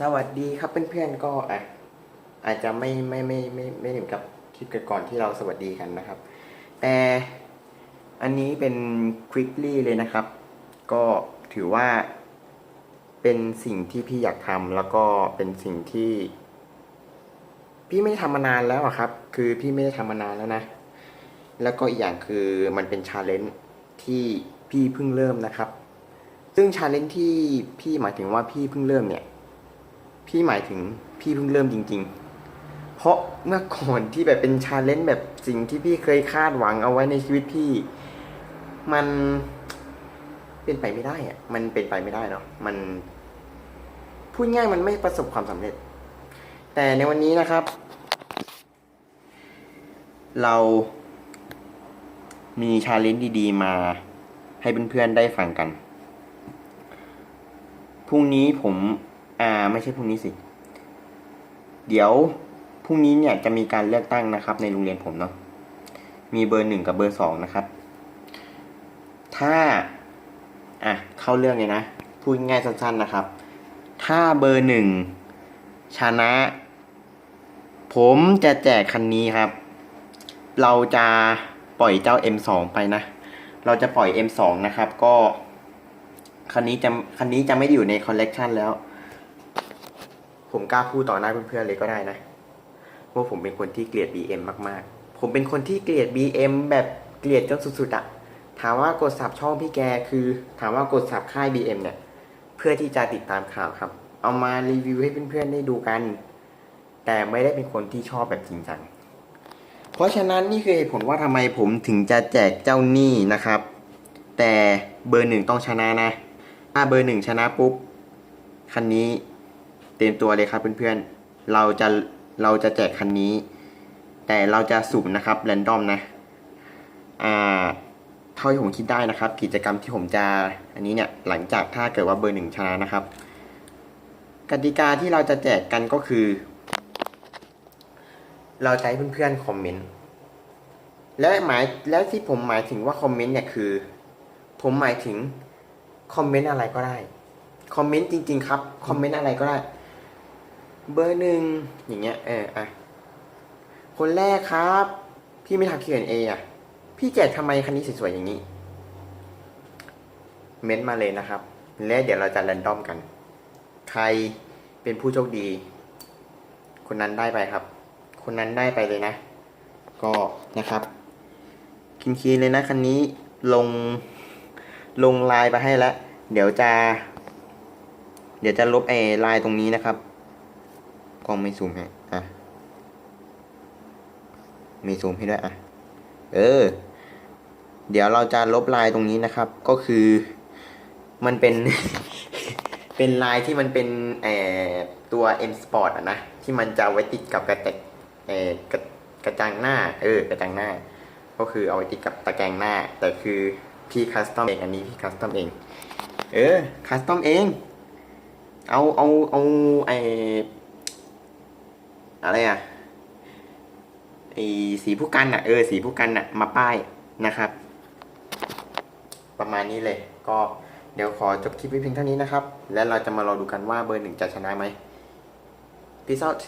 สวัสดีครับเพื่อนๆก็อะอาจจะไม่ไม่ไม่ไม่ไม่ถึงกับคลิปก่อนที่เราสวัสดีกันนะครับ แต่อันนี้เป็นคลิปลี่เลยนะครับ ก็ถือว่าเป็นสิ่งที่พี่อยากทำแล้วก็เป็นสิ่งที่ พี่ไม่ได้ทำมานานแล้วอะครับ คือพี่ไม่ได้ทำมานานแล้วนะ แล้วก็อีกอย่างคือมันเป็นชาเลนจ์ที่พี่เพิ่งเริ่มนะครับ ซึ่งชาเลนจ์ที่พี่หมายถึงว่าพี่เพิ่งเริ่มเนี่ย พี่หมายถึงพี่เพิ่งเริ่มจริง ๆ เพราะเมื่อก่อนที่แบบเป็นชาเลนจ์แบบสิ่งที่พี่เคยคาดหวังเอาไว้ในชีวิตพี่ มันเป็นไปไม่ได้อะมันเป็นไปไม่ได้เนาะมันพูดง่ายมันไม่ประสบความสำเร็จ แต่ในวันนี้นะครับ เรามีชาเลนจ์ดีๆ มาให้เพื่อนๆได้ฟังกัน พรุ่งนี้ผม อ่าไม่ใช่พรุ่งนี้สิ เดี๋ยวพรุ่งนี้เนี่ยจะมีการเลือกตั้งนะครับ ในโรงเรียนผมเนาะมีเบอร์หนึ่งกับเบอร์สองนะครับ ถ้าอะเข้าเรื่องเลยนะพูดง่ายสั้น ๆนะครับ ถ้าเบอร์หนึ่งชนะ ผมจะแจกคันนี้ครับ เราจะปล่อยเจ้า M2 ไปนะ เราจะปล่อย M2 นะครับ ก็คันนี้จะคันนี้จะไม่อยู่ในคอลเลกชันแล้ว ผมกล้าพูดต่อหน้าเพื่อนๆเลยก็ได้นะว่าผมเป็นคนที่เกลียด BM มากๆ ผมเป็นคนที่เกลียด BM แบบเกลียดจนสุดๆอะถามว่ากดสับช่องพี่แกคือ ถามว่ากดสับค่าย BM เนี่ย เพื่อที่จะติดตามข่าวครับ เอามารีวิวให้เพื่อนๆได้ดูกัน แต่ไม่ได้เป็นคนที่ชอบแบบจริงจังเพราะฉะนั้นนี่คือเหตุผลว่าทำไมผมถึงจะแจกเจ้าหนี้นะครับ แต่เบอร์หนึ่งต้องชนะนะ ถ้าเบอร์หนึ่งชนะปุ๊บคันนี้ เตรียมตัวเลยครับเพื่อนๆ เราจะเราจะแจกคันนี้ แต่เราจะสุ่มนะครับแรนดอมนะ อ่า เท่าที่ผมคิดได้นะครับ กิจกรรมที่ผมจะอันนี้เนี่ยหลังจากถ้าเกิดว่าเบอร์หนึ่งชนะนะครับ กติกาที่เราจะแจกกันก็คือ เราจะให้เพื่อนๆคอมเมนต์และหมายและที่ผมหมายถึงว่าคอมเมนต์เนี่ยคือ ผมหมายถึงคอมเมนต์อะไรก็ได้คอมเมนต์จริง ๆ ครับคอมเมนต์อะไรก็ได้ เบอร์หนึ่งอย่างเงี้ยเอออะคนแรกครับ พี่ไม่ทำเขียนเออะ พี่แจกทำไมคันนี้สวยๆอย่างนี้ เม้นต์มาเลยนะครับ และเดี๋ยวเราจะแรนดอมกัน ใครเป็นผู้โชคดี คนนั้นได้ไปครับ คนนั้นได้ไปเลยนะ ก็นะครับคินคีเลยนะคันนี้ลงลงลายไปให้แล้ว เดี๋ยวจะ เดี๋ยวจะลบไอ้ลายตรงนี้นะครับ กล้องไม่ซูมให้อะม่ซูมให้ด้วยอะ เออ เดี๋ยวเราจะลบลายตรงนี้นะครับ ก็คือมันเป็น เป็นลายที่มันเป็นเอ่อตัว M Sport อะนะ ที่มันจะเอาไว้ติดกับกระแตกเออกระกระจังหน้า เออ กระจังหน้า ก็คือเอาไว้ติดกับตะแกรงหน้า แต่คือพี่คัสตอมเอง อันนี้พี่คัสตอมเอง เออ คัสตอมเอง เอา เอา เอาไอ อะไรอะไอสีผู้กันอะเออสีผู้กันอะมาป้ายนะครับ ประมาณนี้เลยก็เดี๋ยวขอจบคลิปไว้เพียงเท่านี้นะครับ และเราจะมารอดูกันว่าเบอร์หนึ่งจะชนะไหม Peace out